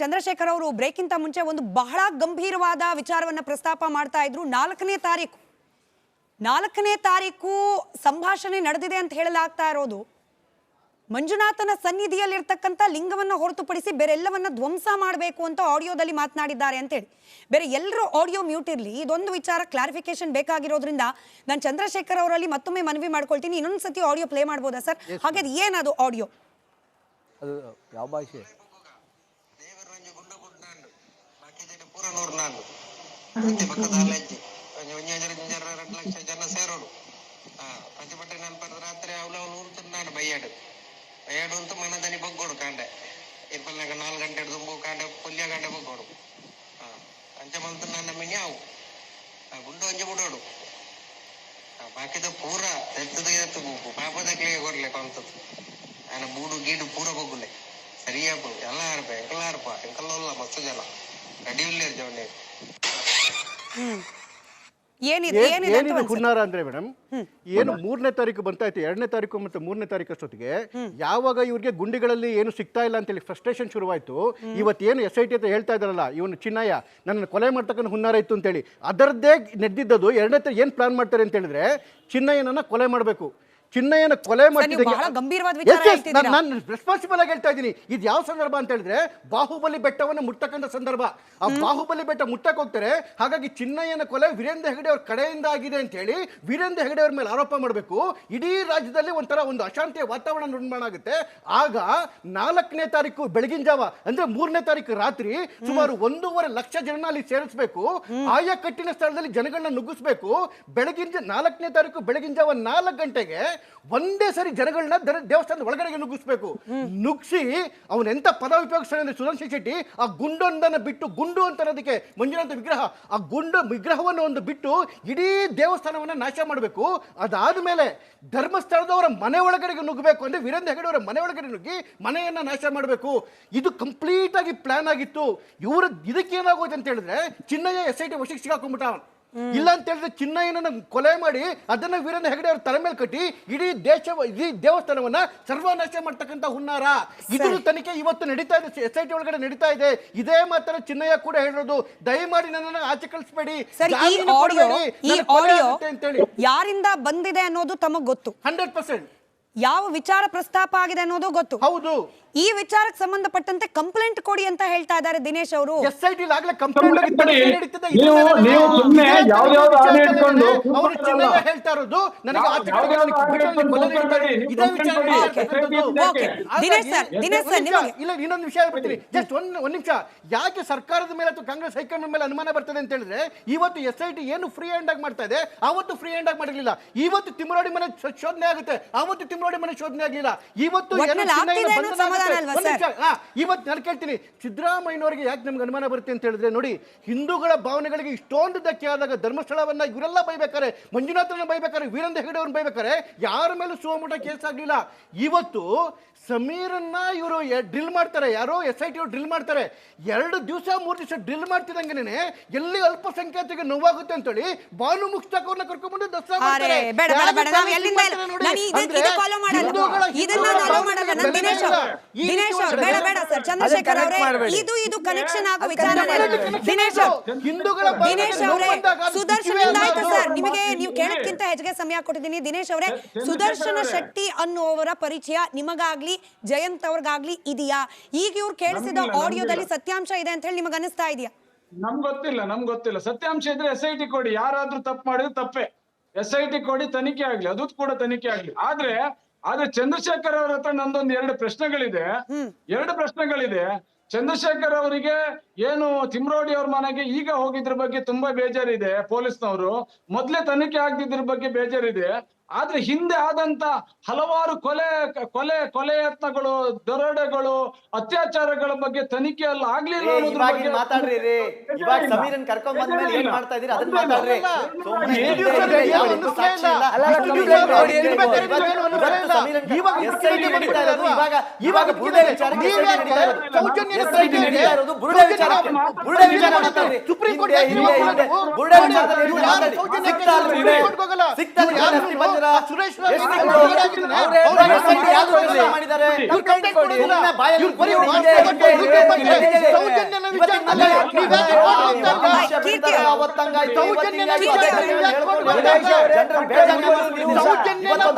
ಚಂದ್ರಶೇಖರ್ ಅವರು ಬ್ರೇಕ್ಗಿಂತ ಮುಂಚೆ ಒಂದು ಬಹಳ ಗಂಭೀರವಾದ ವಿಚಾರವನ್ನ ಪ್ರಸ್ತಾಪ ಮಾಡ್ತಾ ಇದ್ರು. ನಾಲ್ಕನೇ ತಾರೀಕು. ನಾಲ್ಕನೇ ತಾರೀಕು ಸಂಭಾಷಣೆ ನಡೆದಿದೆ ಅಂತ ಹೇಳಲಾಗ್ತಾ ಇರೋದು. ಮಂಜುನಾಥನ ಸನ್ನಿಧಿಯಲ್ಲಿರ್ತಕ್ಕಂಥ ಲಿಂಗವನ್ನು ಹೊರತುಪಡಿಸಿ ಬೇರೆಲ್ಲವನ್ನ ಧ್ವಂಸ ಮಾಡಬೇಕು ಅಂತ ಆಡಿಯೋದಲ್ಲಿ ಮಾತನಾಡಿದ್ದಾರೆ ಅಂತೇಳಿ. ಬೇರೆ ಎಲ್ಲರೂ ಆಡಿಯೋ ಮ್ಯೂಟ್ ಇರಲಿ. ಇದೊಂದು ವಿಚಾರ ಕ್ಲಾರಿಫಿಕೇಶನ್ ಬೇಕಾಗಿರೋದ್ರಿಂದ ನಾನು ಚಂದ್ರಶೇಖರ್ ಅವರಲ್ಲಿ ಮತ್ತೊಮ್ಮೆ ಮನವಿ ಮಾಡ್ಕೊಳ್ತೀನಿ. ಇನ್ನೊಂದು ಸತಿ ಆಡಿಯೋ ಪ್ಲೇ ಮಾಡ್ಬೋದಾ ಸರ್? ಹಾಗಾದ್ರೆ ಅದು ಏನದು ಆಡಿಯೋ ಯಾವ ಭಾಷೆ? ಜನಾಂಗ ಪ್ರತಿಭಟನೆಲ್ಲ ಒಂಜಾಂಜರ ಜಿಂಜರ ಎರಡು ಲಕ್ಷ ಜನ ಸೇರೋರು ಪ್ರತಿಭಟನೆ ಅನ್ಪದ ರಾತ್ರಿ ಅವ್ಲು ಅವ್ಲು ಉಂತಾನೆ ಬೈಯಾಡು ಬೈಯಾಡು ಅಂತ ಮನದನಿ ಬಗ್ಗೋಡು ಕಾಂಡೆ ಇರ್ಪಲ್ನಾಗ ನಾಲ್ಕು ಗಂಟೆ ದುಂಬು ಕಾಂಡೆ ಪುಲ್ಯ ಕಾಂಡೆ ಬಗ್ಗೋಡು ಅಂಚೆ ಮಂತ್ ನನ್ನ ಮಿನಿ ಅವು ಗುಂಡು ಅಂಜೆ ಬಿಡೋಡು ಬಾಕಿದ ಪೂರ ಎತ್ತದ ಎತ್ತು ಪಾಪದ ಕ್ಲೇ ಕೊರ್ಲೆ ಕೊಂತದ್ದು ನಾನು ಬೂಡು ಗೀಡು ಪೂರ ಬಗ್ಗುಲೆ ಸರಿಯಾಗ ಎಲ್ಲ ಹರ್ಪ ಎಂಕಲ್ಲ ಹರ್ಪ ಎಂಕಲ್ಲ ಮಸ್ತು ಜನ ಏನಿದೆ ಅಂತ ಹುನ್ನಾರ ಅಂದ್ರೆ ಮೇಡಂ ಏನು ಮೂರನೇ ತಾರೀಕು ಇತ್ತು ಎರಡನೇ ತಾರೀಕು ಮತ್ತೆ ಮೂರನೇ ತಾರೀಕು ಅಷ್ಟೊತ್ತಿಗೆ ಯಾವಾಗ ಇವ್ರಿಗೆ ಗುಂಡಿಗಳಲ್ಲಿ ಏನು ಸಿಗ್ತಾ ಇಲ್ಲ ಅಂತೇಳಿ ಫ್ರಸ್ಟ್ರೇಷನ್ ಶುರುವಾಯ್ತು. ಇವತ್ತೇನು ಎಸ್ ಐ ಟಿ ಅಂತ ಹೇಳ್ತಾ ಇದ್ದಾರಲ್ಲ ಇವನು ಚಿನ್ನಯ್ಯ ನನ್ನ ಕೊಲೆ ಮಾಡ್ತಕ್ಕಂಥ ಹುನ್ನಾರ ಇತ್ತು ಅಂತೇಳಿ ಅದರದ್ದೇ ನೆಡ್ದಿದ್ದದು ಎರಡನೇ ತಾರೀಕು ಏನು ಪ್ಲಾನ್ ಮಾಡ್ತಾರೆ ಅಂತ ಹೇಳಿದ್ರೆ ಚಿನ್ನಯ್ಯನನ್ನ ಕೊಲೆ ಮಾಡಬೇಕು. ಚಿನ್ನಯ್ಯನ ಕೊಲೆ. ನಾನು ರೆಸ್ಪಾನ್ಸಿಬಲ್ ಆಗಿ ಹೇಳ್ತಾ ಇದ್ದೀನಿ. ಇದು ಯಾವ ಸಂದರ್ಭ ಅಂತ ಹೇಳಿದ್ರೆ ಬಾಹುಬಲಿ ಬೆಟ್ಟವನ್ನು ಮುಟ್ಟಕ್ಕಂಥ ಸಂದರ್ಭ. ಆ ಬಾಹುಬಲಿ ಬೆಟ್ಟ ಮುಟ್ಟಕ್ಕೆ ಹೋಗ್ತಾರೆ. ಹಾಗಾಗಿ ಚಿನ್ನಯ್ಯನ ಕೊಲೆ ವೀರೇಂದ್ರ ಹೆಗಡೆ ಅವ್ರ ಕಡೆಯಿಂದ ಆಗಿದೆ ಅಂತ ಹೇಳಿ ವೀರೇಂದ್ರ ಹೆಗಡೆ ಅವ್ರ ಮೇಲೆ ಆರೋಪ ಮಾಡಬೇಕು. ಇಡೀ ರಾಜ್ಯದಲ್ಲಿ ಒಂಥರ ಒಂದು ಅಶಾಂತಿಯ ವಾತಾವರಣ ನಿರ್ಮಾಣ ಆಗುತ್ತೆ. ಆಗ ನಾಲ್ಕನೇ ತಾರೀಕು ಬೆಳಗಿನ ಜಾವ ಅಂದ್ರೆ ಮೂರನೇ ತಾರೀಕು ರಾತ್ರಿ ಸುಮಾರು ಒಂದೂವರೆ ಲಕ್ಷ ಜನ ಅಲ್ಲಿ ಸೇರಿಸಬೇಕು. ಆಯಾ ಕಟ್ಟಿನ ಸ್ಥಳದಲ್ಲಿ ಜನಗಳನ್ನ ನುಗ್ಗಿಸ್ಬೇಕು. ಬೆಳಗಿನ ನಾಲ್ಕನೇ ತಾರೀಕು ಬೆಳಗಿನ ಜಾವ ನಾಲ್ಕು ಗಂಟೆಗೆ ಒಂದೇ ಸರಿ ಜನಗಳನ್ನ ದೇವಸ್ಥಾನದ ಒಳಗಡೆಗೆ ನುಗ್ಗಿಸ್ಬೇಕು. ನುಗ್ಸಿ ಅವನ ಎಂತ ಪದ ಉಪಯೋಗಿಸ್ತಾನೆ ಅಂದ್ರೆ ಸುದರ್ಶನ್ ಶೆಟ್ಟಿ, ಆ ಗುಂಡೊಂದನ್ನು ಬಿಟ್ಟು, ಗುಂಡು ಅಂತ ಅನ್ನೋದಕ್ಕೆ ಮಂಜುನಾಥ ವಿಗ್ರಹ, ಆ ಗುಂಡು ವಿಗ್ರಹವನ್ನು ಒಂದು ಬಿಟ್ಟು ಇಡೀ ದೇವಸ್ಥಾನವನ್ನ ನಾಶ ಮಾಡಬೇಕು. ಅದಾದ ಮೇಲೆ ಧರ್ಮಸ್ಥಳದವರ ಮನೆ ಒಳಗಡೆಗೆ ನುಗ್ಗಬೇಕು ಅಂದ್ರೆ ವೀರೇಂದ್ರ ಹೆಗಡೆ ಅವರ ಮನೆ ಒಳಗಡೆ ನುಗ್ಗಿ ಮನೆಯನ್ನ ನಾಶ ಮಾಡಬೇಕು. ಇದು ಕಂಪ್ಲೀಟ್ ಆಗಿ ಪ್ಲಾನ್ ಆಗಿತ್ತು. ಇವರ ಇದಕ್ಕೆ ಏನಾಗೋಯ್ತು ಅಂತ ಹೇಳಿದ್ರೆ ಚಿನ್ನಯ್ಯ ಎಸ್ ಐ ಟಿ ವಶಕ್ಕೆ ಸಿಗಾಕೊಂಡ್ಬಿಟ್ಟ ಇಲ್ಲ ಅಂತ ಹೇಳಿದ್ರೆ ಚಿನ್ನಯ್ಯನನ್ನ ಕೊಲೆ ಮಾಡಿ ಅದನ್ನ ವೀರೇಂದ್ರ ಹೆಗಡೆ ಅವ್ರ ತಲೆ ಮೇಲೆ ಕಟ್ಟಿ ಇಡೀ ದೇಶ ಇಡೀ ದೇವಸ್ಥಾನವನ್ನ ಸರ್ವನಾಶ ಮಾಡ್ತಕ್ಕಂಥ ಹುನ್ನಾರ. ಇದ್ರ ತನಿಖೆ ಇವತ್ತು ನಡೀತಾ ಇದೆ ಎಸ್ ಐ ಟಿ ಒಳಗಡೆ ನಡೀತಾ ಇದೆ. ಇದೇ ಮಾತ್ರ ಚಿನ್ನಯ್ಯ ಕೂಡ ಹೇಳಿರೋದು. ದಯಮಾಡಿ ನನ್ನನ್ನು ಆಚೆ ಕಳಿಸ್ಬೇಡಿ. ಯಾರಿಂದ ಬಂದಿದೆ ಅನ್ನೋದು ತಮಗ್ ಗೊತ್ತು. Hundred percent. ಯಾವ ವಿಚಾರ ಪ್ರಸ್ತಾಪ ಆಗಿದೆ ಅನ್ನೋದು ಗೊತ್ತು. ಹೌದು. ಈ ವಿಚಾರಕ್ಕೆ ಸಂಬಂಧಪಟ್ಟಂತೆ ಕಂಪ್ಲೇಂಟ್ ಕೊಡಿ ಅಂತ ಹೇಳ್ತಾ ಇದ್ದಾರೆ ದಿನೇಶ್ ಅವರು. ಎಸ್ ಐ ಟಿ ಆಗ್ಲೇ ಕಂಪ್ಲೇಂಟ್ ಹೇಳ್ತಾ ಇರೋದು. ದಿನೇಶ್ ಸರ್, ದಿನೇಶ್ ಸರ್, ಇಲ್ಲ ಇನ್ನೊಂದು ವಿಷಯ ಹೇಳ್ಬಿಡ್ತೀನಿ. ಜಸ್ಟ್ ಒಂದ್ ಒಂದ್ ನಿಮಿಷ. ಯಾಕೆ ಸರ್ಕಾರದ ಮೇಲೆ ಅಥವಾ ಕಾಂಗ್ರೆಸ್ ಹೈಕಮಾಂಡ್ ಮೇಲೆ ಅನುಮಾನ ಬರ್ತದೆ ಅಂತ ಹೇಳಿದ್ರೆ ಇವತ್ತು ಎಸ್ ಐ ಟಿ ಏನು ಫ್ರೀ ಹ್ಯಾಂಡ್ ಆಗಿ ಮಾಡ್ತಾ ಇದೆ ಅವತ್ತು ಫ್ರೀ ಹ್ಯಾಂಡ್ ಆಗಿ ಮಾಡಿರ್ಲಿಲ್ಲ. ಇವತ್ತು ತಿಮ್ಮರಾಡಿ ಮನೆ ಶೋಧನೆ ಆಗುತ್ತೆ. ಅವತ್ತು ತಿಮ್ಮರೋಡಿ ಮನೆ ಶೋಧನೆ ಆಗಲಿಲ್ಲ. ಇವತ್ತು? ಇವತ್ತು ನಾನು ಕೇಳ್ತೀನಿ. ಸಿದ್ದರಾಮಯ್ಯನವರಿಗೆ ಯಾಕೆ ನಮ್ಗೆ ಅನುಮಾನ ಬರುತ್ತೆ ಅಂತ ಹೇಳಿದ್ರೆ ನೋಡಿ ಹಿಂದೂಗಳ ಭಾವನೆಗಳಿಗೆ ಇಷ್ಟೊಂದು ಧಕ್ಕೆ ಆದಾಗ ಧರ್ಮಸ್ಥಳವನ್ನ ಇವರೆಲ್ಲ ಬೈಬೇಕಾರೆ ಮಂಜುನಾಥನ ಬೈಬೇಕಾರೆ ವೀರೇಂದ್ರ ಹೆಗಡೆ ಅವ್ರನ್ನ ಬೈಬೇಕಾರೆ ಯಾರ ಮೇಲೂ ಸುವಮೂಟ ಕೇಸ್ ಆಗಲಿಲ್ಲ. ಇವತ್ತು ಸಮೀರನ್ನ ಇವರು ಡ್ರಿಲ್ ಮಾಡ್ತಾರೆ. ಯಾರೋ ಎಸ್ ಐ ಟಿ ಡ್ರಿಲ್ ಮಾಡ್ತಾರೆ. ಎರಡು ದಿವಸ ಮೂರು ದಿವಸ ಡ್ರಿಲ್ ಮಾಡ್ತಿದಂಗೆ ಎಲ್ಲಿ ಅಲ್ಪಸಂಖ್ಯಾತಿಗೆ ನೋವಾಗುತ್ತೆ ಅಂತೇಳಿ ಬಾನು ಮುಕ್ತಕವನ್ನ ಕರ್ಕೊಂಡ್ಬಂದು ದಸರಾ ನಾನು follow ಮಾಡಲ್ಲ. ಇದನ್ನ ಅಲೋ follow ಮಾಡಲ್ಲ. ನಾನು ದಿನೇಶ್ ಅವ್ರು- ದಿನೇಶ್ ರೀತಿ ಬೇಡ ಬೇಡ ಸರ್. ಚಂದ್ರಶೇಖರ್ ಅವರೇ ಇದು ಇದು ಕನೆಕ್ಷನ್ ಆಗೋ ಅದು ವಿಚಾರ ದಿನೇಶ್ ಅವ್ರು, ದಿನೇಶ್ ಅವರೇ ಸುದರ್ಶನ ಆಯ್ತು ಸರ್? ನಿಮಗೆ ನೀವು ಕೇಳಕ್ಕಿಂತ ಹೆಚ್ಚಿಗೆ ಸಮಯ ಕೊಟ್ಟಿದ್ದೀನಿ. ದಿನೇಶ್ ಅವರೇ ಸುದರ್ಶನ ಶೆಟ್ಟಿ ಅನ್ನುವವರ ಪರಿಚಯ ನಿಮಗಾಗ್ಲಿ ಜಯಂತ್ ಅವ್ರಿಗಾಗ್ಲಿ ಇದೆಯಾ? ಈಗ ಇವ್ರು ಕೇಳಿಸಿದ ಆಡಿಯೋದಲ್ಲಿ ಸತ್ಯಾಂಶ ಇದೆ ಅಂತ ಹೇಳಿ ನಿಮಗೆ ಅನಿಸ್ತಾ ಇದೆಯಾ ನಮ್ಗೊತ್ತಿಲ್ಲ ನಮ್ಗ್ ಗೊತ್ತಿಲ್ಲ. ಸತ್ಯಾಂಶ ಇದ್ರೆ ಎಸ್ ಐ ಟಿ ಕೊಡಿ. ಯಾರಾದ್ರೂ ತಪ್ಪು ಮಾಡಿದ್ರೆ ತಪ್ಪೇ. ಎಸ್ ಐ ಟಿ ಕೊಡಿ ತನಿಖೆ ಆಗ್ಲಿ ಅದು ಕೂಡ ತನಿಖೆ ಆಗ್ಲಿ. ಆದ್ರೆ ಆದ್ರೆ ಚಂದ್ರಶೇಖರ್ ಅವ್ರ ಹತ್ರ ನಂದೊಂದು ಎರಡು ಪ್ರಶ್ನೆಗಳಿದೆ. ಎರಡು ಪ್ರಶ್ನೆಗಳಿದೆ. ಚಂದ್ರಶೇಖರ್ ಅವರಿಗೆ ಏನು ತಿಮ್ರೋಡಿ ಅವ್ರ ಮನೆಗೆ ಈಗ ಹೋಗಿದ್ರ ಬಗ್ಗೆ ತುಂಬಾ ಬೇಜಾರಿದೆ ಪೊಲೀಸ್ನವರು. ಮೊದ್ಲೇ ತನಿಖೆ ಆಗದಿದ್ರ ಬಗ್ಗೆ ಬೇಜಾರಿದೆ. ಆದ್ರೆ ಹಿಂದೆ ಆದಂತ ಹಲವಾರು ಕೊಲೆ ಕೊಲೆ ಕೊಲೆ ಯತ್ನಗಳು ದರೋಡೆಗಳು ಅತ್ಯಾಚಾರಗಳ ಬಗ್ಗೆ ತನಿಖೆ ಎಲ್ಲ ಆಗ್ಲಿಲ್ಲ ಮಾತಾಡ್ರಿ ಇವಾಗ ಸಮೀರನ್ ಕರ್ಕೊಂಡ್ ಬಂದ್ಮೇಲೆ ಏನ್ ಮಾಡ್ತಾ ಇದೀರಿ ಅದನ್ನ ಮಾತಾಡ್ರಿ ಇವಾಗ ಬುರುಡೆ ಬುರುಡೆ ಬುರುಡೆ ವಿಚಾರ ಮಾತಾಡ್ರಿ ಸುಪ್ರೀಂ ಕೋರ್ಟ್ ಬುರುಡೆ ವಿಚಾರದಲ್ಲಿ ಸಿಗ್ತಾ. ಸಿಗ್ತಾ ಸುರೇಶ್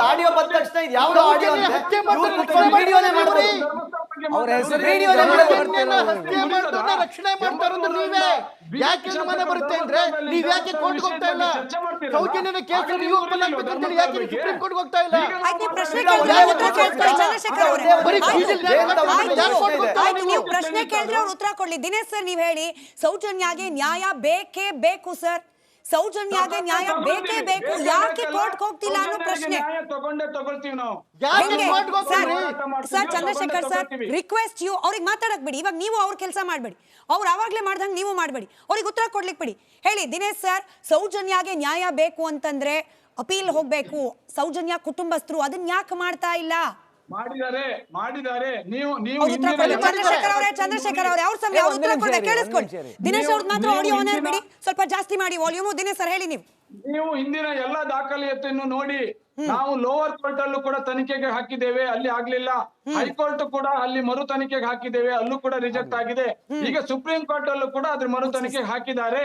ಆಡಿಯೋ ಬಂದ ತಕ್ಷಣ ಯಾವ್ದೋ ಆಡಿಯೋ. ಹತ್ಯೆ ಅವ್ರ ಹೆಸರು ರಕ್ಷಣೆ ಮಾಡ್ತಾ ನೀವೇ. ಯಾಕೆ ಅನುಮಾನ ಬರುತ್ತೆ ಅಂದ್ರೆ ನೀವ್ ಯಾಕೆ ಕೋರ್ಟ್ ಹೋಗ್ತಾ ಇಲ್ಲ? ಸೌಜನ್ಯನ ಕೇಸ್ ನೀವು ಓಪನ್ ಆಗ್ಬೇಕಂತೇಳಿ ಯಾಕೆ ನೀವು ಸುಪ್ರೀಂ ಕೋರ್ಟ್ ಹೋಗ್ತಾ ಇಲ್ಲ? ಯಾಕೆ. ಕೋರ್ಟ್ ಹೋಗ್ತಾ ನೀವು? ಪ್ರಶ್ನೆ ಕೇಳಿದ್ರೆ ಅವ್ರು ಉತ್ತರ ಕೊಡ್ಲಿ. ದಿನೇಶ್ ಸರ್ ನೀವ್ ಹೇಳಿ ಸೌಜನ್ಯಾಗೆ ನ್ಯಾಯ ಬೇಕೇ ಬೇಕು ಸರ್? ಸೌಜನ್ಯಾಗೆ ನ್ಯಾಯ ಬೇಕೇ ಬೇಕು. ಯಾಕೆ ಕೋರ್ಟ್ ಹೋಗ್ತಿಲ್ಲ ಅನ್ನೋ ಪ್ರಶ್ನೆ. Sir Chandrashekhar sir request you ಅವ್ರಿಗೆ ಮಾತಾಡಕ್ ಬಿಡಿ. ಇವಾಗ ನೀವು ಅವ್ರ ಕೆಲಸ ಮಾಡಬೇಡಿ. ಅವ್ರು ಅವಾಗ್ಲೇ ಮಾಡ್ದಂಗೆ ನೀವು ಮಾಡಬೇಡಿ. ಅವ್ರಿಗೆ ಉತ್ತರ ಕೊಡ್ಲಿಕ್ಕೆ ಬಿಡಿ. ಹೇಳಿ ದಿನೇಶ್ ಸರ್ ಸೌಜನ್ಯಾಗೆ ನ್ಯಾಯ ಬೇಕು ಅಂತಂದ್ರೆ ಅಪೀಲ್ ಹೋಗ್ಬೇಕು. ಸೌಜನ್ಯ ಕುಟುಂಬಸ್ಥರು ಅದನ್ನ ಯಾಕೆ ಮಾಡ್ತಾ ಇಲ್ಲ? ಮಾಡಿದ್ದಾರೆ ಮಾಡಿದ್ದಾರೆ. ನೀವು ನೀವು ಚಂದ್ರಶೇಖರ್ ಅವರೇ ಚಂದ್ರಶೇಖರ್ ಅವರೇ ಅವ್ರ ಸಮಯ ಅವ್ರ ಉತ್ತರ ಕೊಡ್ಬೇಕು ಕೇಳಿಸ್ಕೊಳ್ಳಿ. ದಿನೇಶ್ ಅವ್ರದ್ದು ಮಾತ್ರ ಆಡಿಯೋ ಆನ್ ಬಿಡಿ. ಸ್ವಲ್ಪ ಜಾಸ್ತಿ ಮಾಡಿ ವಾಲ್ಯೂಮ್ ದಿನೇಶ್ ಸರ್ ಹೇಳಿ ನೀವು. ನೀವು ಹಿಂದಿನ ಎಲ್ಲಾ ದಾಖಲೆಯನ್ನು ನೋಡಿ ನಾವು ಲೋವರ್ ಕೋರ್ಟ್ ಅಲ್ಲೂ ಕೂಡ ತನಿಖೆಗೆ ಹಾಕಿದ್ದೇವೆ ಅಲ್ಲಿ ಆಗ್ಲಿಲ್ಲ. ಹೈಕೋರ್ಟ್ ಕೂಡ ಅಲ್ಲಿ ಮರು ತನಿಖೆಗೆ ಹಾಕಿದ್ದೇವೆ ಅಲ್ಲೂ ಕೂಡ ರಿಜೆಕ್ಟ್ ಆಗಿದೆ. ಈಗ ಸುಪ್ರೀಂ ಕೋರ್ಟ್ ಅಲ್ಲೂ ಕೂಡ ಅದ್ರ ಮರು ತನಿಖೆಗೆ ಹಾಕಿದ್ದಾರೆ.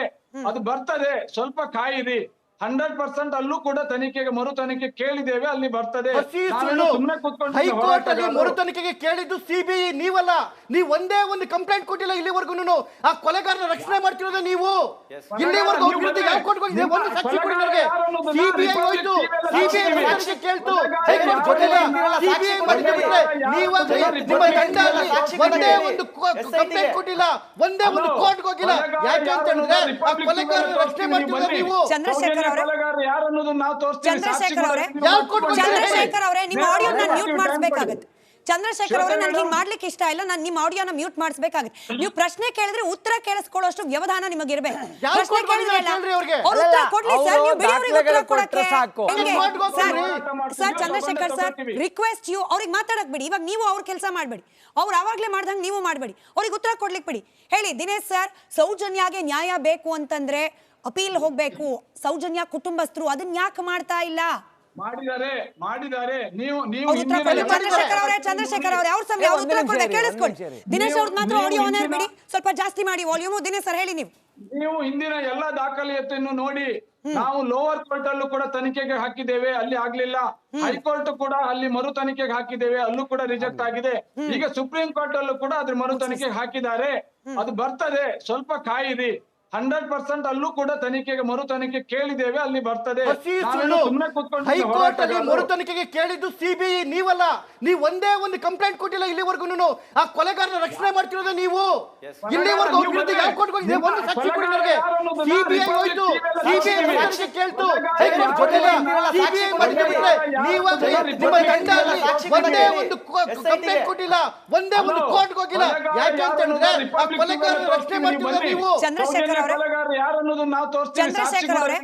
ಅದು ಬರ್ತದೆ ಸ್ವಲ್ಪ ಕಾಯಿರಿ. ಹಂಡ್ರೆಡ್ ಪರ್ಸೆಂಟ್ ಅಲ್ಲೂ ಕೂಡ ತನಿಖೆಗೆ ಮರು ತನಿಖೆ ಕೇಳಿದ್ದೇವೆ ಅಲ್ಲಿ ಬರ್ತದೆ. ಹೈಕೋರ್ಟ್ ಅಲ್ಲಿ. ಮರು ತನಿಖೆಗೆ ಕೇಳಿದ್ದು ಸಿಬಿಐ ನೀವಲ್ಲ. ನೀವು ಒಂದೇ ಒಂದು ಕಂಪ್ಲೇಂಟ್ ಕೊಟ್ಟಿಲ್ಲ ಇಲ್ಲಿವರೆಗೂ ಆ ಕೊಲೆಗಾರನ ರಕ್ಷಣೆ ಮಾಡ್ತಿರೋದೇ ನೀವು. ಇಲ್ಲಿವರೆಗೂ ಒಂದು ಸಾಕ್ಷಿ ಕೊಡಿ ನನಗೆ. ಸಿಬಿಐ ಹೋಯ್ತು. ಸಿಬಿಐ ವಿಚಾರಣೆಗೆ ಕೇಳ್ತು. ಹೈಕೋರ್ಟ್ ಕೊಟ್ಟಿಲ್ಲ. ಸಿಬಿಐ ಮಾಡಿದ್ರೆ ನಿಮ್ಮ ತಂಡ ಒಂದೇ ಒಂದು ಕಂಪ್ಲೇಂಟ್ ಕೊಟ್ಟಿಲ್ಲ. ಒಂದೇ ಒಂದು ಕೋರ್ಟ್ ಹೋಗಿಲ್ಲ. ಯಾಕೆ ಅಂತ ಹೇಳಿದ್ರೆ ಆ ಕೊಲೆಗಾರನ ರಕ್ಷಣೆ ಮಾಡ್ತಿರೋದೇ ನೀವು. ಚಂದ್ರಶೇಖರ್ ಅವರೇ? ಯಾರು ಅನ್ನೋದನ್ನ ನಾವು ತೋರಿಸ್ತೀವಿ. ಚಂದ್ರಶೇಖರ್ ಅವರೇ? ಚಂದ್ರಶೇಖರ್ ಅವರೇ ನಿಮ್ಮ ಆಡಿಯೋ ಮ್ಯೂಟ್ ಮಾಡಿಸಬೇಕಾಗುತ್ತೆ. ಚಂದ್ರಶೇಖರ್ ಅವರೇ ನನಗೆ ಹಿಂಗೆ ಮಾಡ್ಲಿಕ್ಕೆ ಇಷ್ಟ ಇಲ್ಲ. ನಾನು ನಿಮ್ಮ ಆಡಿಯೋನ ಮ್ಯೂಟ್ ಮಾಡಿಸಬೇಕಾಗುತ್ತೆ. ನೀವು ಪ್ರಶ್ನೆ ಕೇಳಿದ್ರೆ ಉತ್ತರ ಕೇಳಿಸ್ಕೊಳ್ಳೋಷ್ಟು ವ್ಯವಧಾನ ನಿಮಗೆ ಇರಬೇಕು ಪ್ರಶ್ನೆ ಕೋರ್ಟ್ ಹೋಗಿದೆ ಕೇಳಿದ್ರಲ್ಲ ಅವ್ರು ಉತ್ತರ ಕೊಡ್ಲಿ ಸರ್ ನೀವು ಉತ್ತರ ಕೊಡಕ್ಕೆ. ಚಂದ್ರಶೇಖರ್ ಸರ್ ರಿಕ್ವೆಸ್ಟ್ ಯು ಅವ್ರಿಗೆ ಮಾತಾಡಕ್ ಬಿಡಿ ಇವಾಗ ನೀವು ಅವ್ರ ಕೆಲಸ ಮಾಡಬೇಡಿ. ಅವ್ರು ಅವಾಗ್ಲೇ ಮಾಡ್ದಂಗೆ ನೀವು ಮಾಡಬೇಡಿ. ಅವ್ರಿಗೆ ಉತ್ತರ ಕೊಡ್ಲಿಕ್ಕೆ ಬಿಡಿ. ಹೇಳಿ ದಿನೇಶ್ ಸರ್ ಸೌಜನ್ಯಾಗೆ ನ್ಯಾಯ ಬೇಕು ಅಂತಂದ್ರೆ ಅಪೀಲ್ ಹೋಗ್ಬೇಕು. ಸೌಜನ್ಯ ಕುಟುಂಬಸ್ಥರು ಅದನ್ನ ಯಾಕೆ ಮಾಡ್ತಾ ಇಲ್ಲ? ಮಾಡಿದ್ದಾರೆ ಮಾಡಿದ್ದಾರೆ. ನೀವು ನೀವು ಚಂದ್ರಶೇಖರ್ ಅವರೇ ಚಂದ್ರಶೇಖರ್ ಅವರೇ ಅವ್ರ ಸಮಯ ಅವ್ರ ಉತ್ತರ ಕೊಡ್ಬೇಕು. ಕೇಳಿಸ್ಕೊಳ್ಳಿ. ದಿನೇಶ್ ಅವ್ರದ್ದು ಮಾತ್ರ ಆಡಿಯೋ ಆನರ್ ಹಿಂದಿನ- ಬಿಡಿ. ಸ್ವಲ್ಪ ಜಾಸ್ತಿ ಮಾಡಿ ವಾಲ್ಯೂಮ್ ದಿನೇಶ್ ಸರ್ ಹೇಳಿ ನೀವು. ನೀವು ಹಿಂದಿನ ಎಲ್ಲಾ ದಾಖಲೆಯನ್ನು ನೋಡಿ ನಾವು ಲೋವರ್ ಕೋರ್ಟ್ ಅಲ್ಲೂ ಕೂಡ ತನಿಖೆಗೆ ಹಾಕಿದ್ದೇವೆ. ಅಲ್ಲಿ ಆಗ್ಲಿಲ್ಲ. ಹೈಕೋರ್ಟ್ ಕೂಡ ಅಲ್ಲಿ ಮರು ತನಿಖೆಗೆ ಹಾಕಿದ್ದೇವೆ. ಅಲ್ಲೂ ಕೂಡ ರಿಜೆಕ್ಟ್ ಆಗಿದೆ. ಈಗ ಸುಪ್ರೀಂ ಕೋರ್ಟ್ ಅಲ್ಲೂ ಕೂಡ ಅದ್ರ ಮರು ತನಿಖೆಗೆ ಹಾಕಿದ್ದಾರೆ. ಅದು ಬರ್ತದೆ. ಸ್ವಲ್ಪ ಕಾಯಿರಿ. ಹಂಡ್ರೆಡ್ ಪರ್ಸೆಂಟ್ ಅಲ್ಲೂ ಕೂಡ ತನಿಖೆಗೆ ಮರು ತನಿಖೆ ಕೇಳಿದ್ದೇವೆ ಅಲ್ಲಿ ಬರ್ತದೆ. ಹೈಕೋರ್ಟ್ ಅಲ್ಲಿ. ಮರು ತನಿಖೆಗೆ ಕೇಳಿದ್ದು ಸಿಬಿಐ ನೀವಲ್ಲ. ನೀವು ಒಂದೇ ಒಂದು ಕಂಪ್ಲೇಂಟ್ ಕೊಟ್ಟಿಲ್ಲ ಇಲ್ಲಿವರೆಗೂ ಆ ಕೊಲೆಗಾರನ ರಕ್ಷಣೆ ಮಾಡ್ತಿರೋದು ನೀವು. ಇಲ್ಲಿವರೆಗೂ ಅವ್ರ ವಿರುದ್ಧ ಯಾವ ಕೋರ್ಟ್ ಹೋಗಿದೆ ಒಂದು ಸಾಕ್ಷಿ ಕೊಡಿ ನನಗೆ. ಸಿಬಿಐ ಹೋಯ್ತು. ಸಿಬಿಐ ವಿಚಾರಣೆಗೆ ಕೇಳ್ತು. ಹೈಕೋರ್ಟ್ ಕೊಟ್ಟಿಲ್ಲ. ಸಿಬಿಐ ಮಾಡಿದ್ರೆ ನೀವಾಗ್ಲಿ ನಿಮ್ಮ ಒಂದೇ ಒಂದು ಕಂಪ್ಲೇಂಟ್ ಕೊಟ್ಟಿಲ್ಲ ಒಂದೇ ಒಂದು ಕೋರ್ಟ್ ಹೋಗಿಲ್ಲ ಯಾಕೆ ಅಂತ ಹೇಳಿದ್ರೆ ಆ ಕೊಲೆಗಾರನ ರಕ್ಷಣೆ ಮಾಡ್ತಿರೋದು ನೀವು. ಚಂದ್ರಶೇಖರ್ ಯಾರು ಅನ್ನೋದನ್ನ ನಾವು ತೋರಿಸ್ತೀವಿ. ಚಂದ್ರಶೇಖರ್ ಅವರೇ?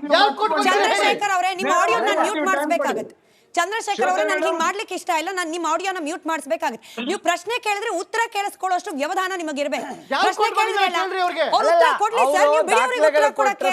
ಚಂದ್ರಶೇಖರ್ ಅವರೇ ನಿಮ್ಮ ಆಡಿಯೋನ audio ಮ್ಯೂಟ್ ಮಾಡಿಸ್ಬೇಕಾಗತ್ತೆ. ಚಂದ್ರಶೇಖರ್ ಅವರೇ ನನಗೆ ಹಿಂಗ್ ಮಾಡ್ಲಿಕ್ಕೆ ಇಷ್ಟ ಇಲ್ಲ ನಾನು ನಿಮ್ಮ ಆಡಿಯೋನ ಮ್ಯೂಟ್ ಮಾಡಿಸ್ಬೇಕಾಗತ್ತೆ. ನೀವು ಪ್ರಶ್ನೆ ಕೇಳಿದ್ರೆ ಉತ್ತರ ಕೇಳಿಸ್ಕೊಳ್ಳೋಷ್ಟು ವ್ಯವಧಾನ ನಿಮಗಿರ್ಬೇಕು. ಇರಬೇಕು ಪ್ರಶ್ನೆ ಕೇಳಿದ್ರೆ ಕೇಳ್ರಿ ಅವ್ರಿಗೆ. ಉತ್ತರ ಅಲ್ಲ, ಕೊಡ್ಲಿ ಸರ್ ನೀವು ಬೇರೆಯವರಿಗೆ ಬಿಡಿ ಅವ್ರಿಗೆ ಉತ್ತರ ಕೊಡಕ್ಕೆ.